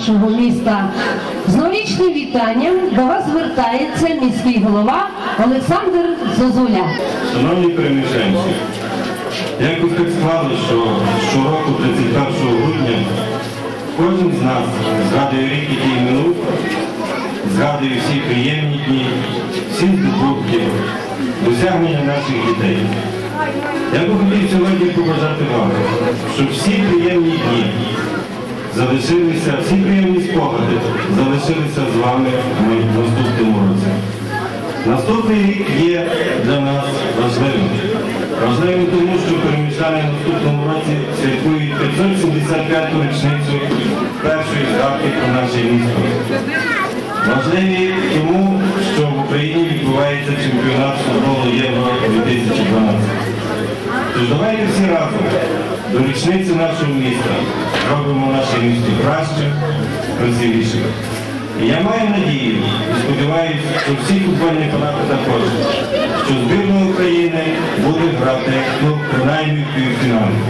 нашого міста, з новорічним вітанням до вас звертається міський голова Олександр Зозуля. Шановні переміщенці, якось так склалося, що щороку 31 грудня кожен з нас згадує рік, який минув, згадує всі приємні дні, всі здобутки, досягнення наших дітей. Я би хотів сьогодні побажати вам, щоб всі приємні дні залишилися, всі приємні спогади залишилися з вами в наступному році. Наступний рік є для нас важливим. Важливим тому, що переміщання в наступному році святкують 575-ту річницю першої згадки про наше місто. Важливі тому, що в Україні відбувається чемпіонат футболу Євро 2012. Тож давайте всі разом до річниці нашого міста робимо наше місто кращим, красивішим. І я маю надію і сподіваюся, що всі футбольні фанати також, що збірна України буде грати ну, принаймні півфіналі.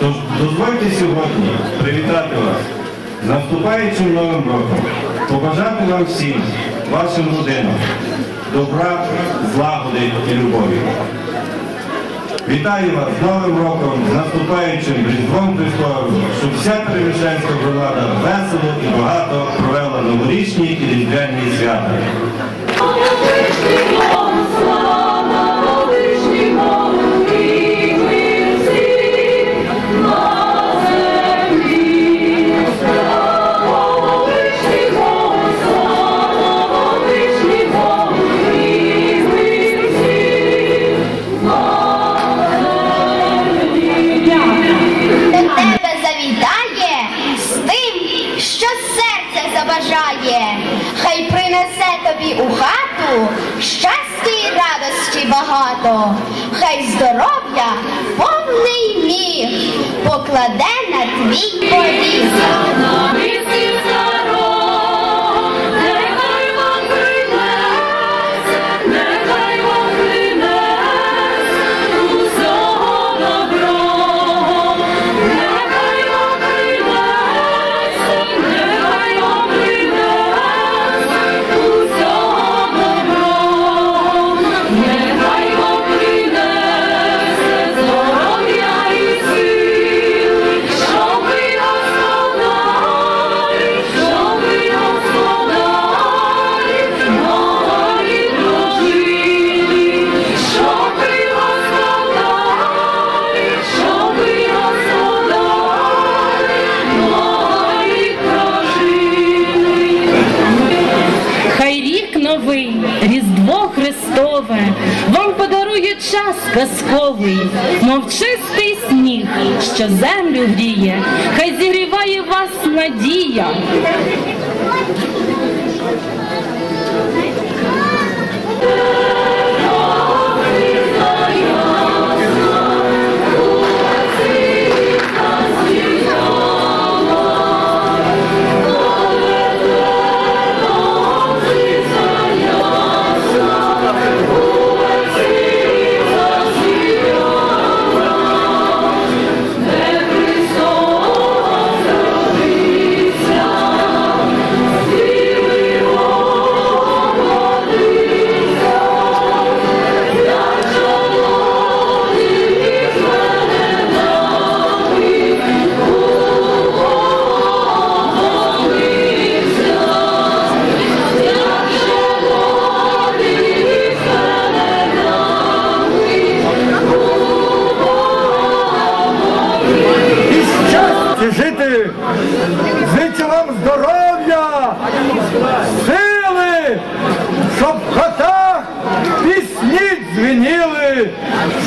Тож дозвольте сьогодні привітати вас з наступаючим новим роком, побажати вам всім, вашим родинам, добра, злагоди і любові. Вітаю вас з Новим роком, з наступаючим Різдвом Христовим, щоб вся переміщенська громада весело і багато провела новорічні і різдвяні свята. Забажає. Хай принесе тобі у хату щастя і радості багато. Хай здоров'я повний міг покладе на твій поріг. Христове, вам подарує час казковий, мов чистий сніг, що землю гріє, хай зігріває вас надія.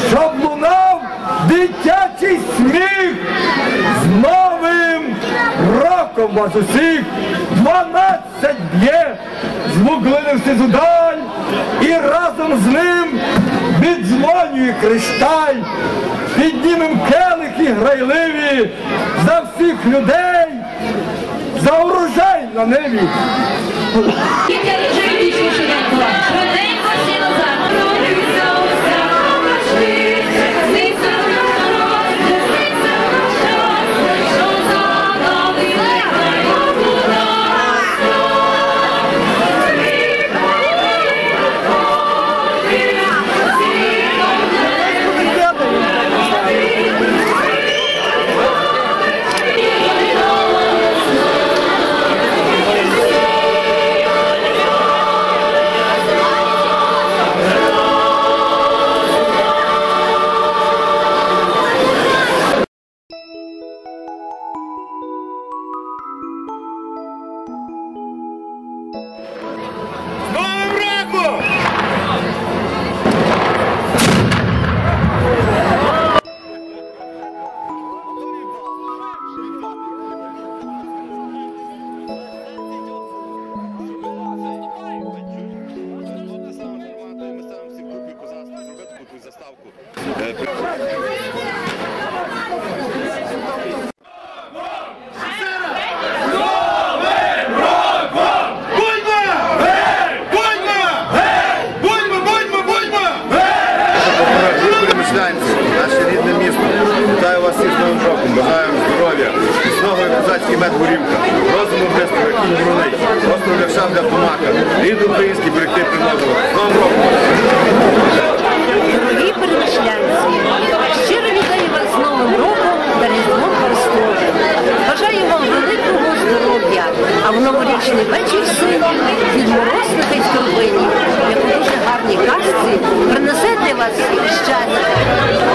Щоб лунав дитячий сміх. З новим роком вас усіх дванадцять б'є, звуглився зудаль, і разом з ним віддзвонює кришталь. Піднімем келихи грайливі за всіх людей, за урожай на небі. любити українське, берегти природу. Вам року! Дорогі перемишлянці, щиро вітаю вас з Новим роком та Різдвом Христовим. Бажаю вам великого здоров'я, а в новорічний вечір сили від морозних і турбині, як у дуже гарній казці, принесете вас щастя.